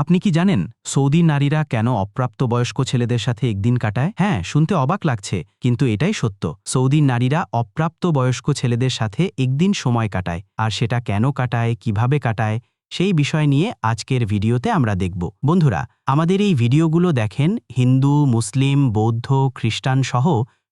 আপনি কি জানেন সৌদি নারীরা কেন অপ্রাপ্তবয়স্ক ছেলেদের সাথে একদিন কাটায়? হ্যাঁ শুনতে অবাক লাগছে, কিন্তু এটাই সত্য। সৌদি নারীরা অপ্রাপ্তবয়স্ক ছেলেদের সাথে একদিন সময় কাটায়, আর সেটা কেন কাটায়, কীভাবে কাটায়, সেই বিষয় নিয়ে আজকের ভিডিওতে আমরা দেখব। বন্ধুরা, আমাদের এই ভিডিওগুলো দেখেন হিন্দু, মুসলিম, বৌদ্ধ, খ্রিস্টান সহ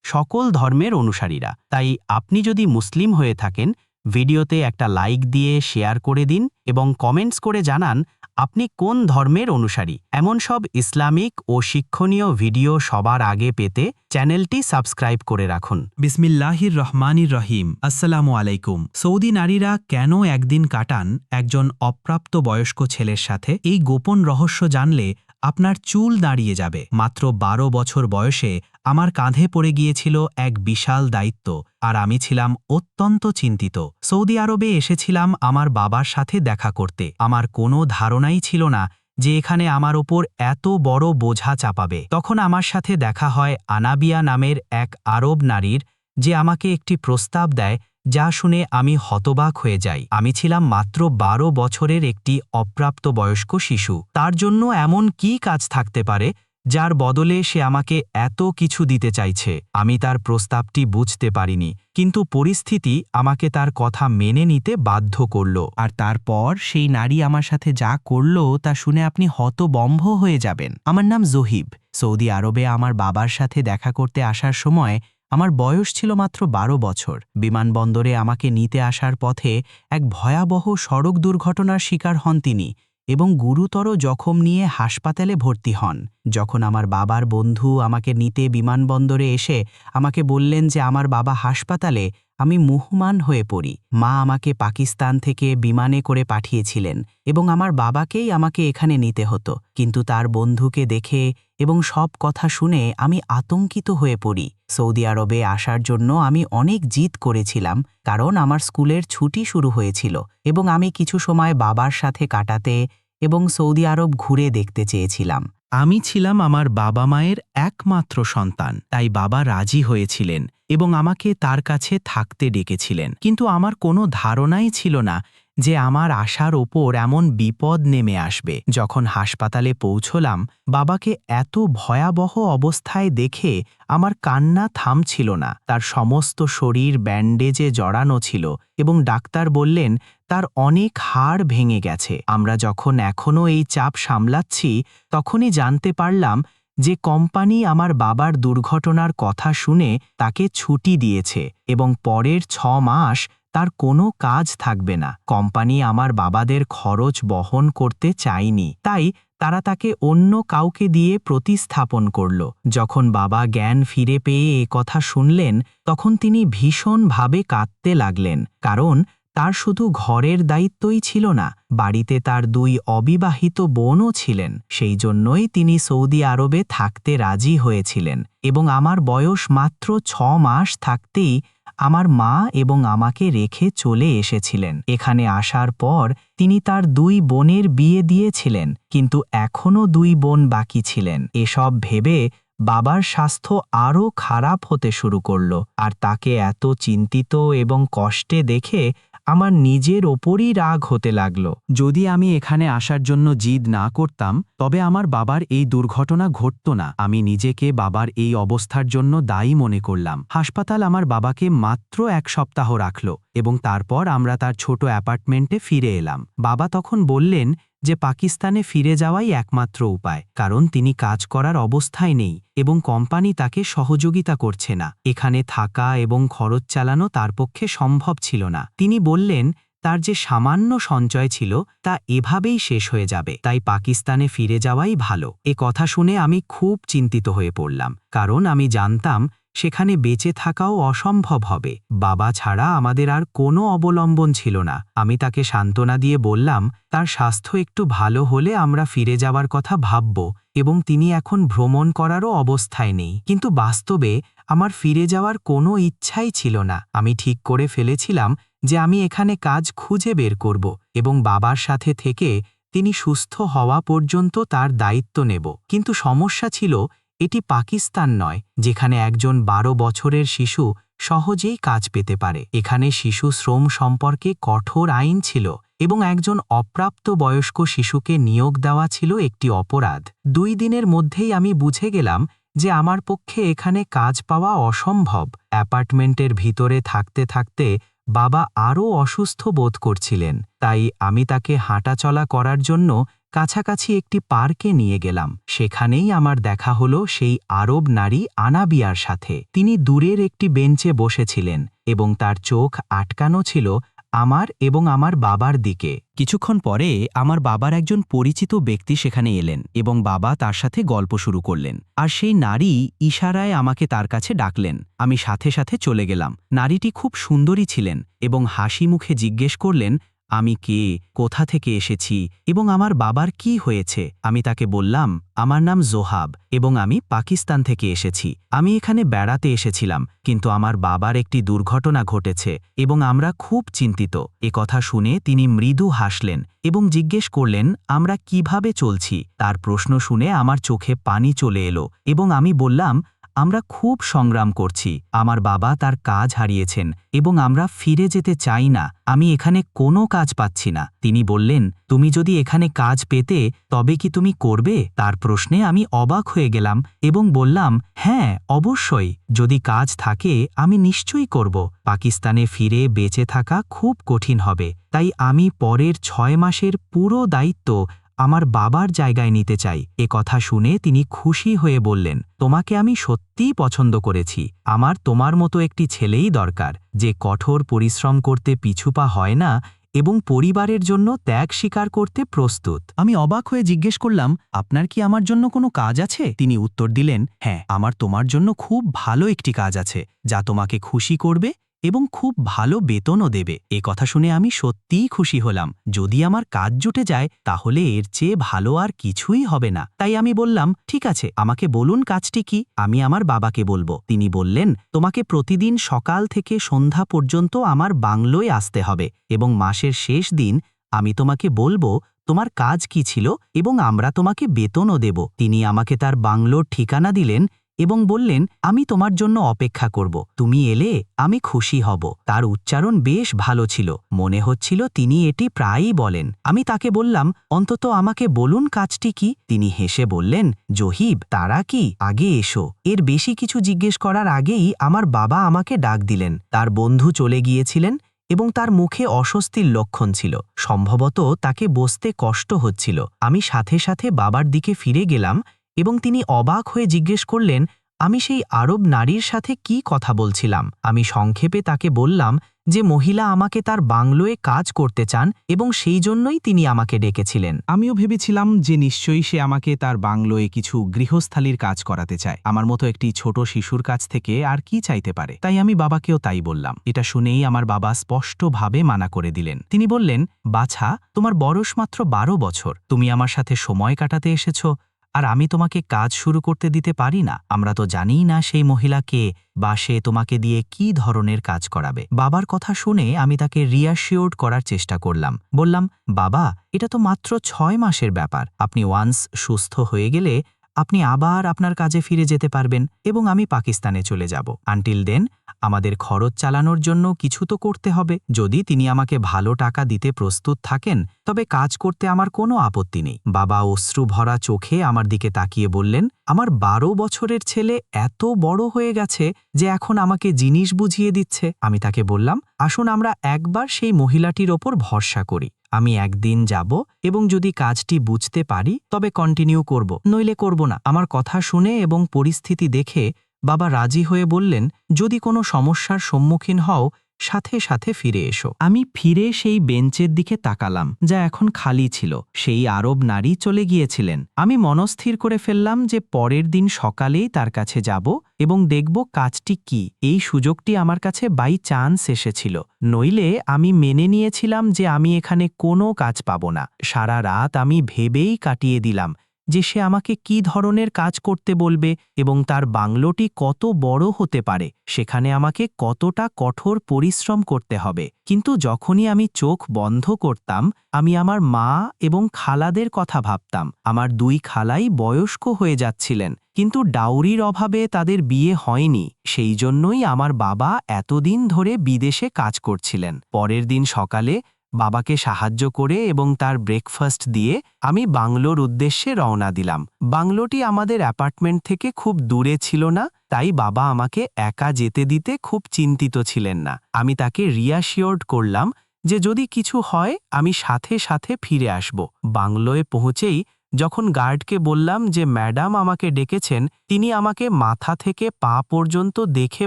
সকল ধর্মের অনুসারীরা। তাই আপনি যদি মুসলিম হয়ে থাকেন, ভিডিওতে একটা লাইক দিয়ে শেয়ার করে দিন এবং কমেন্টস করে জানান আপনি কোন ধর্মের অনুসারী? এমন সব ইসলামিক ও শিক্ষণীয় ভিডিও সবার আগে পেতে চ্যানেলটি সাবস্ক্রাইব করে রাখুন। বিসমিল্লাহির রহমানির রহিম। আসসালামু আলাইকুম। সৌদি নারীরা কেন একদিন কাটান একজন অপ্রাপ্ত বয়স্ক ছেলের সাথে? এই গোপন রহস্য জানলে আপনার চুল দাঁড়িয়ে যাবে। মাত্র বারো বছর বয়সে আমার কাঁধে পড়ে গিয়েছিল এক বিশাল দায়িত্ব, আর আমি ছিলাম অত্যন্ত চিন্তিত। সৌদি আরবে এসেছিলাম আমার বাবার সাথে দেখা করতে। আমার কোনো ধারণাই ছিল না যে এখানে আমার ওপর এত বড় বোঝা চাপাবে। তখন আমার সাথে দেখা হয় আনাবিয়া নামের এক আরব নারীর, যে আমাকে একটি প্রস্তাব দেয় যা শুনে আমি হতবাক হয়ে যাই। আমি ছিলাম মাত্র বারো বছরের একটি অপ্রাপ্ত বয়স্ক শিশু। তার জন্য এমন কি কাজ থাকতে পারে? যার বদলে সে আমাকে এত কিছু দিতে চাইছে, আমি তার প্রস্তাবটি বুঝতে পারিনি, কিন্তু পরিস্থিতি আমাকে তার কথা মেনে নিতে বাধ্য করল। আর তারপর সেই নারী আমার সাথে যা করল তা শুনে আপনি হতবম্ব হয়ে যাবেন। আমার নাম জহিব। সৌদি আরবে আমার বাবার সাথে দেখা করতে আসার সময় আমার বয়স ছিল মাত্র বারো বছর। বিমানবন্দরে আমাকে নিতে আসার পথে এক ভয়াবহ সড়ক দুর্ঘটনার শিকার হন তিনি। এবং গুরুতর জখম নিয়ে হাসপাতালে ভর্তি হন। যখন আমার বাবার বন্ধু আমাকে নিতে বিমানবন্দরে এসে আমাকে বললেন যে আমার বাবা হাসপাতালে আমি মুহমান হয়ে পড়ি। মা আমাকে পাকিস্তান থেকে বিমানে করে পাঠিয়েছিলেন এবং আমার বাবাকেই আমাকে এখানে নিতে হতো। কিন্তু তার বন্ধুকে দেখে এবং সব কথা শুনে আমি আতঙ্কিত হয়ে পড়ি। সৌদি আরবে আসার জন্য আমি অনেক জিদ করেছিলাম, কারণ আমার স্কুলের ছুটি শুরু হয়েছিল এবং আমি কিছু সময় বাবার সাথে কাটাতে এবং সৌদি আরব ঘুরে দেখতে চেয়েছিলাম। আমি ছিলাম আমার বাবা মায়ের একমাত্র সন্তান, তাই বাবা রাজি হয়েছিলেন। এবং আমাকে তার কাছে থাকতে ডেকেছিলেন। কিন্তু আমার কোনো ধারণাই ছিল না যে আমার আশার ওপর এমন বিপদ নেমে আসবে। যখন হাসপাতালে পৌঁছলাম, বাবাকে এত ভয়াবহ অবস্থায় দেখে আমার কান্না থামছিল না। তার সমস্ত শরীর ব্যান্ডেজে জড়ানো ছিল এবং ডাক্তার বললেন, তার অনেক হাড় ভেঙে গেছে। আমরা যখন এখনও এই চাপ সামলাচ্ছি, তখনই জানতে পারলাম যে কোম্পানি আমার বাবার দুর্ঘটনার কথা শুনে তাকে ছুটি দিয়েছে এবং পরের ছ মাস তার কোনো কাজ থাকবে না। কোম্পানি আমার বাবাদের খরচ বহন করতে চায়নি, তাই তারা তাকে অন্য কাউকে দিয়ে প্রতিস্থাপন করল। যখন বাবা জ্ঞান ফিরে পেয়ে কথা শুনলেন, তখন তিনি ভীষণভাবে কাঁদতে লাগলেন, কারণ তার শুধু ঘরের দায়িত্বই ছিল না, বাড়িতে তার দুই অবিবাহিত বোনও ছিলেন, সেই জন্যই তিনি সৌদি আরবে থাকতে রাজি হয়েছিলেন এবং আমার বয়স মাত্র ছ মাস থাকতেই আমার মা এবং আমাকে রেখে চলে এসেছিলেন। এখানে আসার পর তিনি তার দুই বোনের বিয়ে দিয়েছিলেন, কিন্তু এখনও দুই বোন বাকি ছিলেন। এসব ভেবে বাবার স্বাস্থ্য আরও খারাপ হতে শুরু করল, আর তাকে এত চিন্তিত এবং কষ্টে দেখে আমার নিজের ওপরই রাগ হতে লাগল। যদি আমি এখানে আসার জন্য জিদ না করতাম, তবে আমার বাবার এই দুর্ঘটনা ঘটত না। আমি নিজেকে বাবার এই অবস্থার জন্য দায়ী মনে করলাম। হাসপাতাল আমার বাবাকে মাত্র এক সপ্তাহ রাখল এবং তারপর আমরা তার ছোট অ্যাপার্টমেন্টে ফিরে এলাম। বাবা তখন বললেন যে পাকিস্তানে ফিরে যাওয়াই একমাত্র উপায়, কারণ তিনি কাজ করার অবস্থায় নেই এবং কোম্পানি তাকে সহযোগিতা করছে না। এখানে থাকা এবং খরচ চালানো তার পক্ষে সম্ভব ছিল না। তিনি বললেন, তার যে সামান্য সঞ্চয় ছিল, তা এভাবেই শেষ হয়ে যাবে। তাই পাকিস্তানে ফিরে যাওয়াই ভালো। এ কথা শুনে আমি খুব চিন্তিত হয়ে পড়লাম, কারণ আমি জানতাম সেখানে বেঁচে থাকাও অসম্ভব হবে। বাবা ছাড়া আমাদের আর কোনো অবলম্বন ছিল না। আমি তাকে সান্ত্বনা দিয়ে বললাম, তার স্বাস্থ্য একটু ভালো হলে আমরা ফিরে যাওয়ার কথা ভাবব এবং তিনি এখন ভ্রমণ করারও অবস্থায় নেই। কিন্তু বাস্তবে আমার ফিরে যাওয়ার কোনো ইচ্ছাই ছিল না। আমি ঠিক করে ফেলেছিলাম যে আমি এখানে কাজ খুঁজে বের করব এবং বাবার সাথে থেকে তিনি সুস্থ হওয়া পর্যন্ত তার দায়িত্ব নেব। কিন্তু সমস্যা ছিল এটি পাকিস্তান নয়, যেখানে একজন বারো বছরের শিশু সহজেই কাজ পেতে পারে। এখানে শিশু শ্রম সম্পর্কে কঠোর আইন ছিল এবং একজন অপ্রাপ্ত বয়স্ক শিশুকে নিয়োগ দেওয়া ছিল একটি অপরাধ। দুই দিনের মধ্যেই আমি বুঝে গেলাম যে আমার পক্ষে এখানে কাজ পাওয়া অসম্ভব। অ্যাপার্টমেন্টের ভিতরে থাকতে থাকতে বাবা আরও অসুস্থ বোধ করছিলেন, তাই আমি তাকে হাঁটাচলা করার জন্য কাছাকাছি একটি পার্কে নিয়ে গেলাম। সেখানেই আমার দেখা হলো সেই আরব নারী আনাবিয়ার সাথে। তিনি দূরের একটি বেঞ্চে বসেছিলেন এবং তার চোখ আটকানো ছিল আমার এবং আমার বাবার দিকে। কিছুক্ষণ পরে আমার বাবার একজন পরিচিত ব্যক্তি সেখানে এলেন এবং বাবা তার সাথে গল্প শুরু করলেন। আর সেই নারী ইশারায় আমাকে তার কাছে ডাকলেন। আমি সাথে সাথে চলে গেলাম। নারীটি খুব সুন্দরী ছিলেন এবং হাসি মুখে জিজ্ঞেস করলেন আমি কে, কোথা থেকে এসেছি এবং আমার বাবার কি হয়েছে? আমি তাকে বললাম, আমার নাম জোহাব এবং আমি পাকিস্তান থেকে এসেছি। আমি এখানে বেড়াতে এসেছিলাম, কিন্তু আমার বাবার একটি দুর্ঘটনা ঘটেছে এবং আমরা খুব চিন্তিত। এ কথা শুনে তিনি মৃদু হাসলেন এবং জিজ্ঞেস করলেন, আমরা কীভাবে চলছি? তার প্রশ্ন শুনে আমার চোখে পানি চলে এলো এবং আমি বললাম আমরা খুব সংগ্রাম করছি, আমার বাবা তার কাজ হারিয়েছেন, এবং আমরা ফিরে যেতে চাই না, আমি এখানে কোনো কাজ পাচ্ছি না। তিনি বললেন, তুমি যদি এখানে কাজ পেতে, তবে কি তুমি করবে? তার প্রশ্নে আমি অবাক হয়ে গেলাম এবং বললাম হ্যাঁ অবশ্যই, যদি কাজ থাকে, আমি নিশ্চয়ই করব। পাকিস্তানে ফিরে বেঁচে থাকা খুব কঠিন হবে, তাই আমি পরের ছয় মাসের পুরো দায়িত্ব আমার বাবার জায়গায় নিতে চাই। এ কথা শুনে তিনি খুশি হয়ে বললেন, তোমাকে আমি সত্যিই পছন্দ করেছি। আমার তোমার মতো একটি ছেলেই দরকার। যে কঠোর পরিশ্রম করতে পিছুপা হয় না এবং পরিবারের জন্য ত্যাগ স্বীকার করতে প্রস্তুত। আমি অবাক হয়ে জিজ্ঞেস করলাম, আপনার কি আমার জন্য কোনো কাজ আছে? তিনি উত্তর দিলেন হ্যাঁ আমার তোমার জন্য খুব ভালো একটি কাজ আছে, যা তোমাকে খুশি করবে এবং খুব ভালো বেতনও দেবে। এ কথা শুনে আমি সত্যিই খুশি হলাম। যদি আমার কাজ জুটে যায়, তাহলে এর চেয়ে ভালো আর কিছুই হবে না। তাই আমি বললাম, ঠিক আছে, আমাকে বলুন কাজটি কি? আমি আমার বাবাকে বলব। তিনি বললেন, তোমাকে প্রতিদিন সকাল থেকে সন্ধ্যা পর্যন্ত আমার বাংলোয় আসতে হবে এবং মাসের শেষ দিন আমি তোমাকে বলব তোমার কাজ কি ছিল এবং আমরা তোমাকে বেতনও দেব। তিনি আমাকে তার বাংলোর ঠিকানা দিলেন এবং বললেন, আমি তোমার জন্য অপেক্ষা করব। তুমি এলে আমি খুশি হব। তার উচ্চারণ বেশ ভালো ছিল। মনে হচ্ছিল তিনি এটি প্রায়ই বলেন। আমি তাকে বললাম, অন্তত আমাকে বলুন কাজটি কি? তিনি হেসে বললেন, জহিব, তারা কি? আগে এসো। এর বেশি কিছু জিজ্ঞেস করার আগেই আমার বাবা আমাকে ডাক দিলেন। তার বন্ধু চলে গিয়েছিলেন এবং তার মুখে অস্বস্তির লক্ষণ ছিল। সম্ভবত তাকে বসতে কষ্ট হচ্ছিল। আমি সাথে সাথে বাবার দিকে ফিরে গেলাম এবং তিনি অবাক হয়ে জিজ্ঞেস করলেন, আমি সেই আরব নারীর সাথে কি কথা বলছিলাম? আমি সংক্ষেপে তাকে বললাম যে মহিলা আমাকে তার বাংলোয় কাজ করতে চান এবং সেই জন্যই তিনি আমাকে ডেকেছিলেন। আমিও ভেবেছিলাম যে নিশ্চয়ই সে আমাকে তার বাংলোয় কিছু গৃহস্থালির কাজ করাতে চায়। আমার মতো একটি ছোট শিশুর কাছ থেকে আর কি চাইতে পারে? তাই আমি বাবাকেও তাই বললাম। এটা শুনেই আমার বাবা স্পষ্টভাবে মানা করে দিলেন। তিনি বললেন, বাছা, তোমার বয়স মাত্র বারো বছর। তুমি আমার সাথে সময় কাটাতে এসেছ। আর আমি তোমাকে কাজ শুরু করতে দিতে পারি না। আমরা তো জানিই না সেই মহিলাকে বা সে তোমাকে দিয়ে কি ধরনের কাজ করাবে। বাবার কথা শুনে আমি তাকে রিয়াশিওর্ড করার চেষ্টা করলাম। বললাম, বাবা, এটা তো মাত্র ছয় মাসের ব্যাপার। আপনি ওয়ান্স সুস্থ হয়ে গেলে আপনি আবার আপনার কাজে ফিরে যেতে পারবেন এবং আমি পাকিস্তানে চলে যাব। আনটিল দেন আমাদের খরচ চালানোর জন্য কিছু তো করতে হবে। যদি তিনি আমাকে ভালো টাকা দিতে প্রস্তুত থাকেন, তবে কাজ করতে আমার কোনো আপত্তি নেই। বাবা অশ্রু ভরা চোখে আমার দিকে তাকিয়ে বললেন, আমার বারো বছরের ছেলে এত বড় হয়ে গেছে যে এখন আমাকে জিনিস বুঝিয়ে দিচ্ছে। আমি তাকে বললাম, আসুন আমরা একবার সেই মহিলাটির ওপর ভরসা করি। আমি একদিন যাব এবং যদি কাজটি বুঝতে পারি, তবে কন্টিনিউ করব। নইলে করব না। আমার কথা শুনে এবং পরিস্থিতি দেখে বাবা রাজি হয়ে বললেন, যদি কোনো সমস্যার সম্মুখীন হও সাথে সাথে ফিরে এসো। আমি ফিরে সেই বেঞ্চের দিকে তাকালাম, যা এখন খালি ছিল। সেই আরব নারী চলে গিয়েছিলেন। আমি মনস্থির করে ফেললাম যে পরের দিন সকালেই তার কাছে যাব এবং দেখব কাজটি কি। এই সুযোগটি আমার কাছে বাই চান্স এসেছিল। নইলে আমি মেনে নিয়েছিলাম যে আমি এখানে কোনো কাজ পাব না। সারা রাত আমি ভেবেই কাটিয়ে দিলাম। যে সে আমাকে কি ধরনের কাজ করতে বলবে এবং তার বাংলোটি কত বড় হতে পারে, সেখানে আমাকে কতটা কঠোর পরিশ্রম করতে হবে। কিন্তু যখনই আমি চোখ বন্ধ করতাম, আমি আমার মা এবং খালাদের কথা ভাবতাম। আমার দুই খালাই বয়স্ক হয়ে যাচ্ছিলেন, কিন্তু ডাউরির অভাবে তাদের বিয়ে হয়নি। সেই জন্যই আমার বাবা এতদিন ধরে বিদেশে কাজ করছিলেন। পরের দিন সকালে বাবাকে সাহায্য করে এবং তার ব্রেকফাস্ট দিয়ে আমি বাংলোর উদ্দেশ্যে রওনা দিলাম। বাংলোটি আমাদের অ্যাপার্টমেন্ট থেকে খুব দূরে ছিল না, তাই বাবা আমাকে একা যেতে দিতে খুব চিন্তিত ছিলেন না। আমি তাকে রিয়াশিওর্ড করলাম যে যদি কিছু হয়, আমি সাথে সাথে ফিরে আসব। বাংলোয় পৌঁছেই যখন গার্ডকে বললাম যে, ম্যাডাম আমাকে ডেকেছেন, তিনি আমাকে মাথা থেকে পা পর্যন্ত দেখে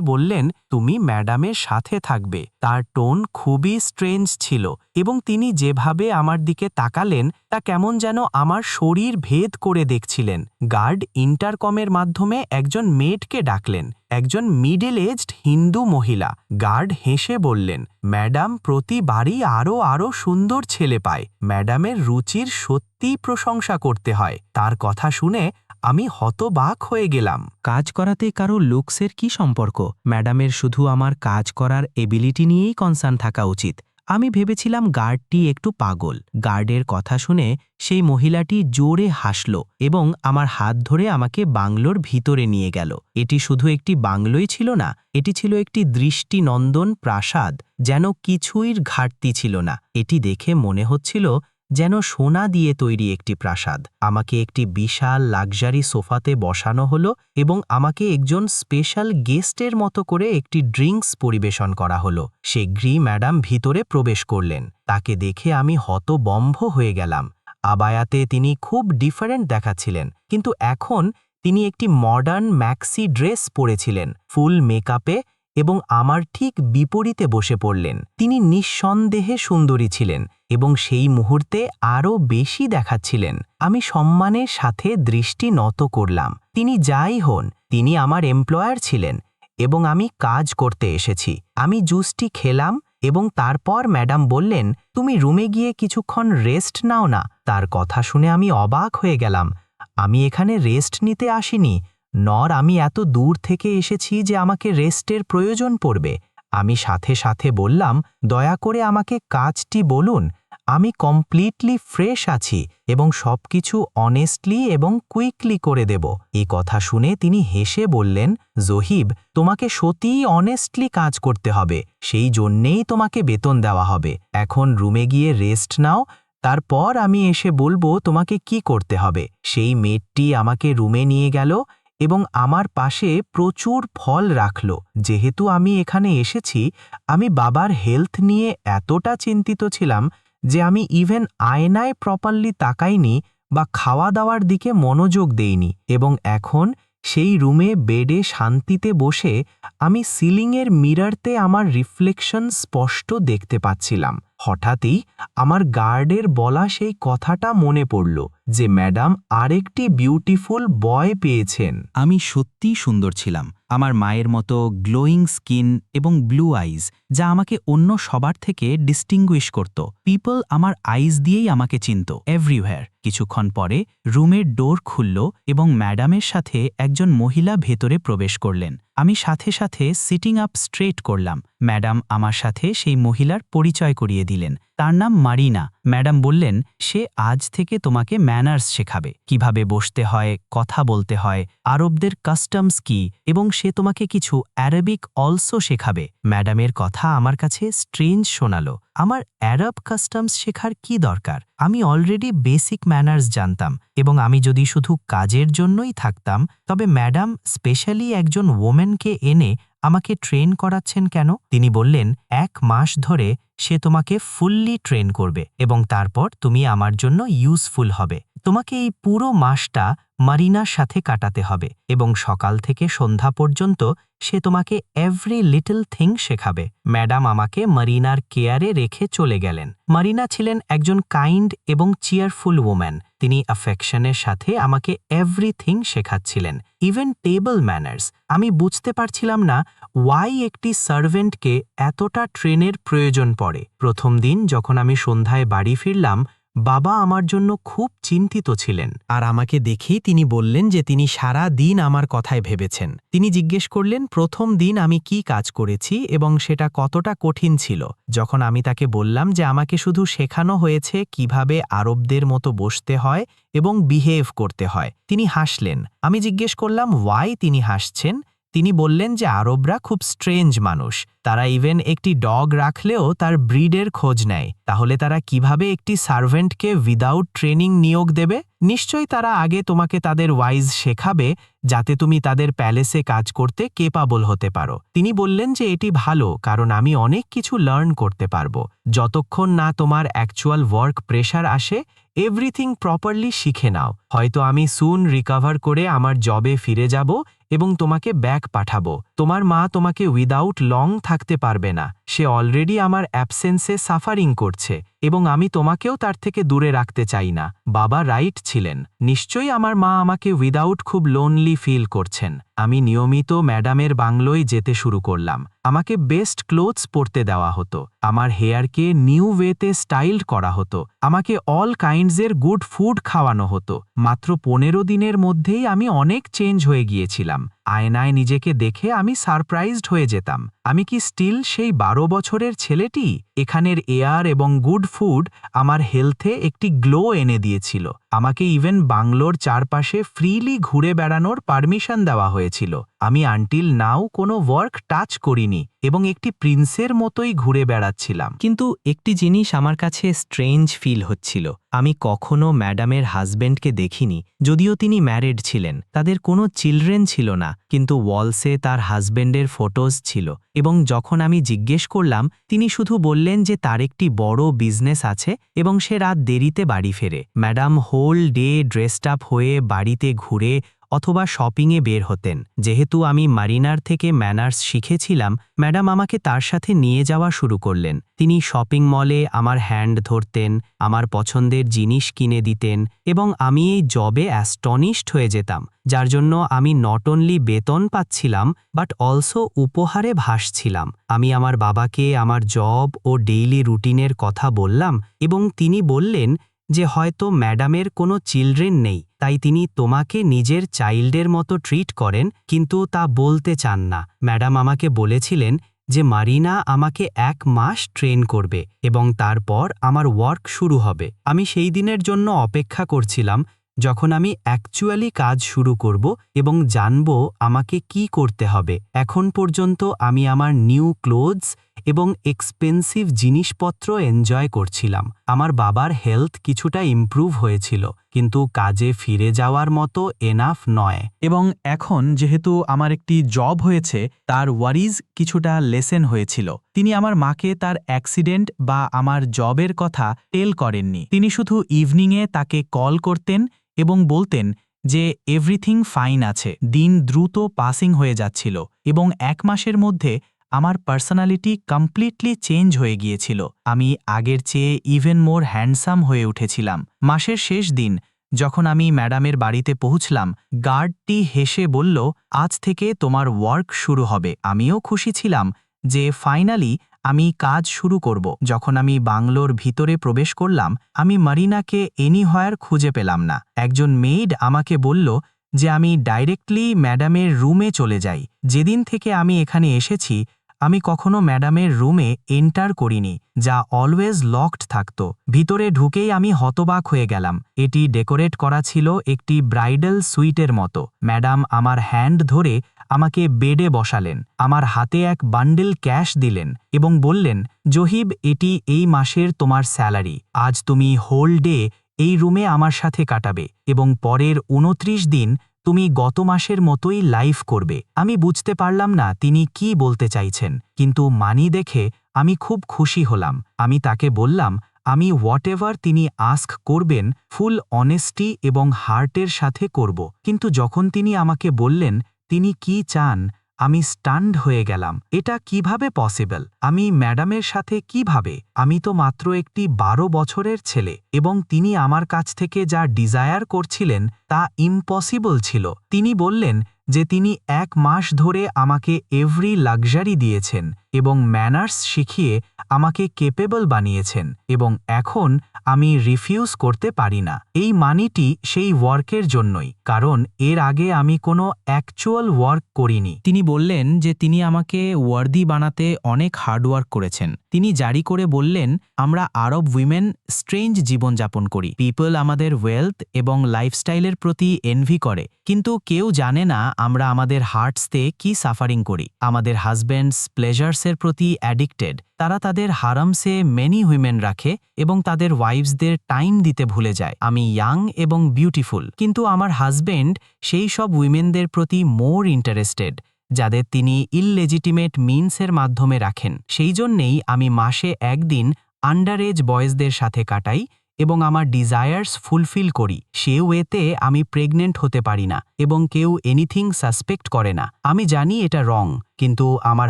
বললেন, তুমি ম্যাডামের সাথে থাকবে। তার টোন খুবই স্ট্রেঞ্জ ছিল। এবং তিনি যেভাবে আমার দিকে তাকালেন, তা কেমন যেন আমার শরীর ভেদ করে দেখছিলেন। গার্ড ইন্টারকমের মাধ্যমে একজন মেয়েটকে ডাকলেন। একজন মিডল এজড হিন্দু মহিলা। গার্ড হেসে বললেন, ম্যাডাম, প্রতিবারই আরও আরও সুন্দর ছেলে পায়। ম্যাডামের রুচির সত্যিই প্রশংসা করতে হয়। তার কথা শুনে আমি হতবাক হয়ে গেলাম। কাজ করাতে কারও লুকসের কি সম্পর্ক? ম্যাডামের শুধু আমার কাজ করার এবিলিটি নিয়েই কনসার্ন থাকা উচিত। আমি ভেবেছিলাম গার্ডটি একটু পাগল। গার্ডের কথা শুনে সেই মহিলাটি জোরে হাসল এবং আমার হাত ধরে আমাকে বাংলোর ভিতরে নিয়ে গেল। এটি শুধু একটি বাংলোই ছিল না, এটি ছিল একটি দৃষ্টিনন্দন প্রাসাদ, যেন কিছুই ঘাটতি ছিল না। এটি দেখে মনে হচ্ছিল যেন সোনা দিয়ে তৈরি একটি প্রাসাদ। আমাকে একটি বিশাল লাক্সারি সোফাতে বসানো হলো এবং আমাকে একজন স্পেশাল গেস্টের মতো করে একটি ড্রিঙ্কস পরিবেশন করা হলো। সে গ্রি ম্যাডাম ভিতরে প্রবেশ করলেন। তাকে দেখে আমি হতবম্ভ হয়ে গেলাম। আবায়াতে তিনি খুব ডিফারেন্ট দেখাচ্ছিলেন, কিন্তু এখন তিনি একটি মডার্ন ম্যাক্সি ড্রেস পরেছিলেন। ফুল মেকআপে এবং আমার ঠিক বিপরীতে বসে পড়লেন। তিনি নিঃসন্দেহে সুন্দরী ছিলেন এবং সেই মুহূর্তে আরও বেশি দেখাচ্ছিলেন। আমি সম্মানের সাথে দৃষ্টি নত করলাম। তিনি যাই হন, তিনি আমার এমপ্লয়ার ছিলেন এবং আমি কাজ করতে এসেছি। আমি জুসটি খেলাম এবং তারপর ম্যাডাম বললেন, তুমি রুমে গিয়ে কিছুক্ষণ রেস্ট নাও না। তার কথা শুনে আমি অবাক হয়ে গেলাম। আমি এখানে রেস্ট নিতে আসিনি। নর, আমি এত দূর থেকে এসেছি যে আমাকে রেস্টের প্রয়োজন পড়বে। আমি সাথে সাথে বললাম, দয়া করে আমাকে কাজটি বলুন। আমি কমপ্লিটলি ফ্রেশ আছি এবং সবকিছু অনেস্টলি এবং কুইকলি করে দেব। এই কথা শুনে তিনি হেসে বললেন, জহিব, তোমাকে সত্যিই অনেস্টলি কাজ করতে হবে। সেই জন্যেই তোমাকে বেতন দেওয়া হবে। এখন রুমে গিয়ে রেস্ট নাও। তারপর আমি এসে বলব তোমাকে কি করতে হবে। সেই মেয়েটি আমাকে রুমে নিয়ে গেল এবং আমার পাশে প্রচুর ফল রাখল। যেহেতু আমি এখানে এসেছি, আমি বাবার হেলথ নিয়ে এতটা চিন্তিত ছিলাম যে আমি ইভেন আয়নায় প্রপারলি তাকাইনি বা খাওয়া দাওয়ার দিকে মনোযোগ দেইনি এবং এখন সেই রুমে, বেডে, শান্তিতে বসে আমি সিলিংয়ের মিরারতে আমার রিফ্লেকশন স্পষ্ট দেখতে পাচ্ছিলাম। হঠাৎই আমার গার্ডের বলা সেই কথাটা মনে পড়ল যে ম্যাডাম আরেকটি বিউটিফুল বয় পেয়েছেন। আমি সত্যিই সুন্দর ছিলাম। আমার মায়ের মতো গ্লোয়িং স্কিন এবং ব্লু আইজ যা আমাকে অন্য সবার থেকে ডিস্টিংগুইশ করত। পিপল আমার আইজ দিয়েই আমাকে চিনত। এভরিওয়্যার কিছুক্ষণ পরে রুমের ডোর খুলল এবং ম্যাডামের সাথে একজন মহিলা ভেতরে প্রবেশ করলেন। আমি সাথে সাথে সিটিং আপ স্ট্রেট করলাম। ম্যাডাম আমার সাথে সেই মহিলার পরিচয় করিয়ে দিলেন। তার নাম মারিনা। ম্যাডাম বললেন, সে আজ থেকে তোমাকে ম্যানার্স শেখাবে। কীভাবে বসতে হয়, কথা বলতে হয়, আরবদের কাস্টমস কি, এবং সে তোমাকে কিছু অ্যারাবিক অলসো শেখাবে। ম্যাডামের কথা আমার কাছে স্ট্রেঞ্জ শোনালো। আমার অ্যারব কাস্টমস শেখার কি দরকার? আমি অলরেডি বেসিক ম্যানার্স জানতাম এবং আমি যদি শুধু কাজের জন্যই থাকতাম, তবে ম্যাডাম স্পেশালি একজন ওমেনকে এনে আমাকে ট্রেন করাচ্ছেন কেন? তিনি বললেন, এক মাস ধরে সে তোমাকে ফুললি ট্রেন করবে এবং তারপর তুমি আমার জন্য ইউজফুল হবে। তোমাকে এই পুরো মাসটা মারিনার সাথে কাটাতে হবে এবং সকাল থেকে সন্ধ্যা পর্যন্ত সে তোমাকে এভরি লিটল থিং শেখাবে। ম্যাডাম আমাকে মারিনার কেয়ারে রেখে চলে গেলেন। মারিনা ছিলেন একজন কাইন্ড এবং চিয়ারফুল ওম্যান তিনি অ্যাফেকশনের সাথে আমাকে এভরিথিং শেখাচ্ছিলেন। ইভেন টেবল ম্যানার্স আমি বুঝতে পারছিলাম না ওয়াই একটি সার্ভেন্টকে এতটা ট্রেনের প্রয়োজন পড়ে। প্রথম দিন যখন আমি সন্ধ্যায় বাড়ি ফিরলাম বাবা আমার জন্য খুব চিন্তিত ছিলেন আর আমাকে দেখেই তিনি বললেন যে তিনি সারা দিন আমার কথায় ভেবেছেন। তিনি জিজ্ঞেস করলেন, প্রথম দিন আমি কি কাজ করেছি এবং সেটা কতটা কঠিন ছিল? যখন আমি তাকে বললাম যে আমাকে শুধু শেখানো হয়েছে কীভাবে আরবদের মতো বসতে হয় এবং বিহেভ করতে হয়। তিনি হাসলেন। আমি জিজ্ঞেস করলাম ওয়াই তিনি হাসছেন? তিনি বললেন যে আরবরা খুব স্ট্রেঞ্জ মানুষ। তারা ইভেন একটি ডগ রাখলেও তার ব্রিডের খোঁজ নেয়। তাহলে তারা কীভাবে একটি সার্ভেন্টকে উইদাউট ট্রেনিং নিয়োগ দেবে? নিশ্চয়ই তারা আগে তোমাকে তাদের ওয়াইজ শেখাবে, যাতে তুমি তাদের প্যালেসে কাজ করতে কেপাবল হতে পারো। তিনি বললেন যে এটি ভালো, কারণ আমি অনেক কিছু লার্ন করতে পারব। যতক্ষণ না তোমার অ্যাকচুয়াল ওয়ার্ক প্রেশার আসে এভরিথিং প্রপারলি শিখে নাও। হয়তো আমি সুন রিকভার করে আমার জবে ফিরে যাব এবং তোমাকে ব্যাক পাঠাবো। তোমার মা তোমাকে উইদাউট লং থাকতে পারবে না। সে অলরেডি আমার অ্যাবসেন্সে সাফারিং করছে। এবং আমি তোমাকেও তার থেকে দূরে রাখতে চাই না। বাবা রাইট ছিলেন। নিশ্চয়ই আমার মা আমাকে উইদাউট খুব লোনলি ফিল করছেন। আমি নিয়মিত ম্যাডামের বাংলোয় যেতে শুরু করলাম। আমাকে বেস্ট ক্লোথস পরতে দেওয়া হতো। আমার হেয়ারকে নিউ ওয়েতে স্টাইলড করা হতো। আমাকে অল কাইন্ডসের গুড ফুড খাওয়ানো হতো। মাত্র পনেরো দিনের মধ্যেই আমি অনেক চেঞ্জ হয়ে গিয়েছিলাম। আয়নায় নিজেকে দেখে আমি সারপ্রাইজড হয়ে যেতাম। আমি কি স্টিল সেই বারো বছরের ছেলেটি? এখানের এয়ার এবং গুড ফুড আমার হেলথে একটি গ্লো এনে দিয়েছিল। আমাকে ইভেন বাংলোর চারপাশে ফ্রিলি ঘুরে বেড়ানোর পারমিশন দেওয়া হয়েছিল। আমি আনটিল নাও কোনো ওয়ার্ক টাচ করিনি এবং একটি প্রিন্সের মতোই ঘুরে বেড়াচ্ছিলাম। কিন্তু একটি জিনিস আমার কাছে স্ট্রেঞ্জ ফিল হচ্ছিল। আমি কখনো ম্যাডামের হাজবেন্ডকে দেখিনি, যদিও তিনি ম্যারিড ছিলেন। তাদের কোনো চিলড্রেন ছিল না, কিন্তু ওয়ালসে তার হাজবেন্ডের ফটোজ ছিল এবং যখন আমি জিজ্ঞেস করলাম, তিনি শুধু বললেন যে তার একটি বড় বিজনেস আছে এবং সে রাত দেরিতে বাড়ি ফেরে। Madam whole day dressed up হয়ে বাড়িতে ঘুরে অথবা শপিংয়ে বের হতেন। যেহেতু আমি মারিনার থেকে ম্যানার্স শিখেছিলাম, ম্যাডাম আমাকে তার সাথে নিয়ে যাওয়া শুরু করলেন। তিনি শপিং মলে আমার হ্যান্ড ধরতেন, আমার পছন্দের জিনিস কিনে দিতেন এবং আমি এই জবে অ্যাস্টনিশড হয়ে যেতাম, যার জন্য আমি নট অনলি বেতন পাচ্ছিলাম বাট অলসো উপহারে ভাসছিলাম। আমি আমার বাবাকে, আমার জব ও ডেইলি রুটিনের কথা বললাম এবং তিনি বললেন যে হয়তো ম্যাডামের কোনো চিলড্রেন নেই, তাই তিনি তোমাকে নিজের চাইল্ডের মতো ট্রিট করেন, কিন্তু তা বলতে চান না। ম্যাডাম আমাকে বলেছিলেন যে মারিনা আমাকে এক মাস ট্রেন করবে এবং তারপর আমার ওয়ার্ক শুরু হবে। আমি সেই দিনের জন্য অপেক্ষা করছিলাম যখন আমি অ্যাকচুয়ালি কাজ শুরু করব এবং জানব আমাকে কি করতে হবে, এখন পর্যন্ত আমি আমার নিউ ক্লোথস এবং এক্সপেন্সিভ জিনিসপত্র এনজয় করছিলাম। আমার বাবার হেলথ কিছুটা ইমপ্রুভ হয়েছিল, কিন্তু কাজে ফিরে যাওয়ার মতো এনাফ নয়। এবং এখন যেহেতু আমার একটি জব হয়েছে, তার ওয়ারিজ কিছুটা লেসেন হয়েছিল। তিনি আমার মাকে তার অ্যাক্সিডেন্ট বা আমার জবের কথা টেল করেননি। তিনি শুধু ইভিনিংয়ে তাকে কল করতেন এবং বলতেন যে, এভরিথিং ফাইন আছে। দিন দ্রুত পাসিং হয়ে যাচ্ছিল এবং এক মাসের মধ্যে আমার পার্সোনালিটি কমপ্লিটলি চেঞ্জ হয়ে গিয়েছিল। আমি আগের চেয়ে ইভেন মোর হ্যান্ডসাম হয়ে উঠেছিলাম। মাসের শেষ দিন, যখন আমি ম্যাডামের বাড়িতে পৌঁছলাম গার্ডটি হেসে বলল, আজ থেকে তোমার ওয়ার্ক শুরু হবে। আমিও খুশি ছিলাম যে, ফাইনালি আমি কাজ শুরু করব। যখন আমি বাংলোর ভিতরে প্রবেশ করলাম, আমি মারিনাকে এনিহয়ার খুঁজে পেলাম না। একজন মেইড আমাকে বলল যে আমি ডাইরেক্টলি ম্যাডামের রুমে চলে যাই। যেদিন থেকে আমি এখানে এসেছি, আমি কখনো ম্যাডামের রুমে এন্টার করিনি, যা অলওয়েজ লকড থাকত। ভিতরে ঢুকেই আমি হতবাক হয়ে গেলাম। এটি ডেকোরেট করা ছিল একটি ব্রাইডাল সুইটের মতো। ম্যাডাম আমার হ্যান্ড ধরে আমাকে বেডে বসালেন। আমার হাতে এক বান্ডেল ক্যাশ দিলেন এবং বললেন, জহিব, এটি এই মাসের তোমার স্যালারি। আজ তুমি হোল ডে এই রুমে আমার সাথে কাটাবে এবং পরের উনত্রিশ দিন তুমি গত মাসের মতোই লাইফ করবে। আমি বুঝতে পারলাম না তিনি কি বলতে চাইছেন, কিন্তু মানি দেখে আমি খুব খুশি হলাম। আমি তাকে বললাম, আমি হোয়াট তিনি আস্ক করবেন, ফুল অনেস্টি এবং হার্টের সাথে করব। কিন্তু যখন তিনি আমাকে বললেন তিনি কি চান, আমি স্টান্ড হয়ে গেলাম। এটা কীভাবে পসিবল আমি ম্যাডামের সাথে কীভাবে? আমি তো মাত্র একটি বারো বছরের ছেলে এবং তিনি আমার কাছ থেকে যা ডিজায়ার করছিলেন তা ইম্পসিবল ছিল। তিনি বললেন যে তিনি এক মাস ধরে আমাকে এভরি লাক্সারি দিয়েছেন এবং ম্যানার্স শিখিয়ে আমাকে কেপেবল বানিয়েছেন এবং এখন আমি রিফিউজ করতে পারি না। এই মানিটি সেই ওয়ার্কের জন্যই, কারণ এর আগে আমি কোনো অ্যাকচুয়াল ওয়ার্ক করিনি। তিনি বললেন যে তিনি আমাকে ওয়ার্দি বানাতে অনেক হার্ডওয়ার্ক করেছেন। তিনি জারি করে বললেন, আমরা আরব উইমেন স্ট্রেঞ্জ জীবনযাপন করি। পিপল আমাদের ওয়েলথ এবং লাইফস্টাইলের প্রতি এনভি করে। কিন্তু কেউ জানে না আমরা আমাদের হার্টসতে কি সাফারিং করি। আমাদের হাজব্যান্ডস প্লেজার্সের প্রতি অ্যাডিক্টেড। তারা তাদের হারামসে মেনি উইমেন রাখে এবং তাদের ওয়াইফসদের টাইম দিতে ভুলে যায়। আমি ইয়াং এবং বিউটিফুল। কিন্তু আমার হাজব্যান্ড সেই সব উইমেনদের প্রতি মোর ইন্টারেস্টেড। যাদের তিনি ইললেজিটিমেট মিন্সের মাধ্যমে রাখেন। সেই জন্যেই আমি মাসে একদিন আন্ডার এজ বয়েজদের সাথে কাটাই এবং আমার ডিজায়ার্স ফুলফিল করি। সে ওয়েতে আমি প্রেগনেন্ট হতে পারি না এবং কেউ এনিথিং সাসপেক্ট করে না। আমি জানি এটা রং কিন্তু আমার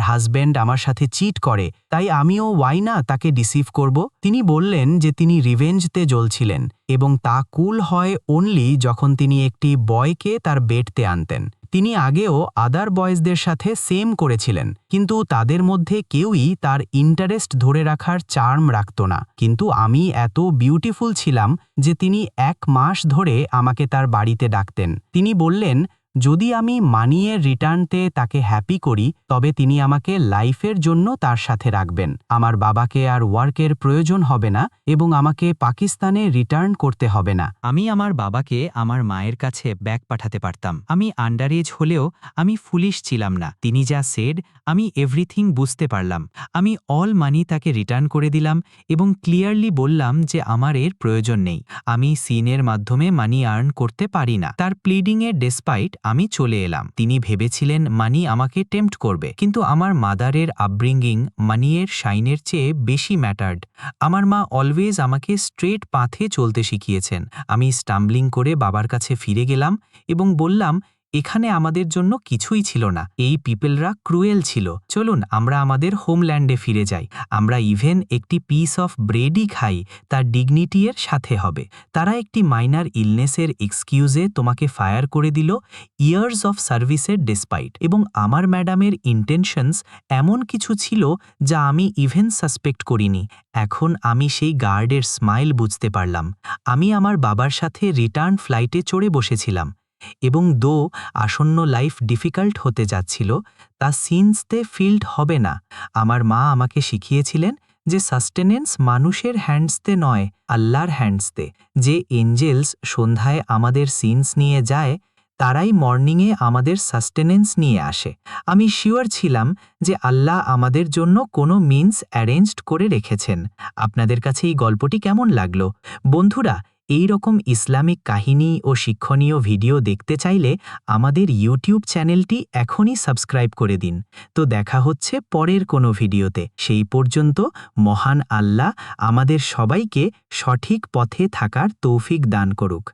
হাজব্যান্ড আমার সাথে চিট করে, তাই আমিও ওয়াই না তাকে ডিসিভ করব? তিনি বললেন যে তিনি রিভেঞ্জতে জ্বলছিলেন এবং তা কুল হয় অনলি যখন তিনি একটি বয়কে তার বেডতে আনতেন। তিনি আগেও আদার বয়েজদের সাথে সেম করেছিলেন, কিন্তু তাদের মধ্যে কেউই তার ইন্টারেস্ট ধরে রাখার চার্ম রাখত না। কিন্তু আমি এত বিউটিফুল ছিলাম যে তিনি এক মাস ধরে আমাকে তার বাড়িতে ডাকতেন। তিনি বললেন যদি আমি মানিয়ে রিটার্নতে তাকে হ্যাপি করি, তবে তিনি আমাকে লাইফের জন্য তার সাথে রাখবেন। আমার বাবাকে আর ওয়ার্কের প্রয়োজন হবে না এবং আমাকে পাকিস্তানে রিটার্ন করতে হবে না। আমি আমার বাবাকে আমার মায়ের কাছে ব্যাগ পাঠাতে পারতাম। আমি আন্ডার এজ হলেও আমি ফুলিশ ছিলাম না। তিনি যা সেড আমি এভরিথিং বুঝতে পারলাম। আমি অল মানি তাকে রিটার্ন করে দিলাম এবং ক্লিয়ারলি বললাম যে আমার এর প্রয়োজন নেই। আমি সিনের মাধ্যমে মানি আর্ন করতে পারি না। তার প্লিডিংয়ে ডেসপাইট আমি চলে এলাম। তিনি ভেবেছিলেন মানি আমাকে টেম্পট করবে। কিন্তু আমার মাদারের আপব্রিঙ্গিং মানিয়ের শাইনের চেয়ে বেশি ম্যাটার্ড। আমার মা অলওয়েজ আমাকে স্ট্রেট পাথে চলতে শিখিয়েছেন। আমি স্টাম্বলিং করে বাবার কাছে ফিরে গেলাম এবং বললাম এখানে আমাদের জন্য কিছুই ছিল না। এই পিপলরা ক্রুয়েল ছিল। চলুন, আমরা আমাদের হোমল্যান্ডে ফিরে যাই। আমরা ইভেন একটি পিস অফ ব্রেডই খাই, তার ডিগনিটি এর সাথে হবে। তারা একটি মাইনার ইলনেসের এক্সকিউজে তোমাকে ফায়ার করে দিল ইয়ার্স অফ সার্ভিসের ডেসপাইট এবং আমার ম্যাডামের ইন্টেনশনস এমন কিছু ছিল, যা আমি ইভেন সাসপেক্ট করিনি। এখন আমি সেই গার্ডের স্মাইল বুঝতে পারলাম। আমি আমার বাবার সাথে রিটার্ন ফ্লাইটে চড়ে বসেছিলাম। এবং দো আসন্ন লাইফ ডিফিকাল্ট হতে যাচ্ছিল, তা সিনসতে ফিল্ড হবে না। আমার মা আমাকে শিখিয়েছিলেন যে সাস্টেনেন্স মানুষের হ্যান্ডসতে নয়, আল্লাহর হ্যান্ডসতে। যে এঞ্জেলস সন্ধ্যায় আমাদের সিনস নিয়ে যায়, তারাই মর্নিংয়ে আমাদের সাস্টেনেন্স নিয়ে আসে। আমি শিওর ছিলাম যে আল্লাহ আমাদের জন্য কোনো মিন্স অ্যারেঞ্জড করে রেখেছেন। আপনাদের কাছে এই গল্পটি কেমন লাগল? বন্ধুরা এই রকম ইসলামিক কাহিনী ও শিক্ষণীয় ভিডিও দেখতে চাইলে আমাদের ইউটিউব চ্যানেলটি এখনই সাবস্ক্রাইব করে দিন। তো দেখা হচ্ছে পরের কোনো ভিডিওতে। সেই পর্যন্ত মহান আল্লাহ আমাদের সবাইকে সঠিক পথে থাকার তৌফিক দান করুক।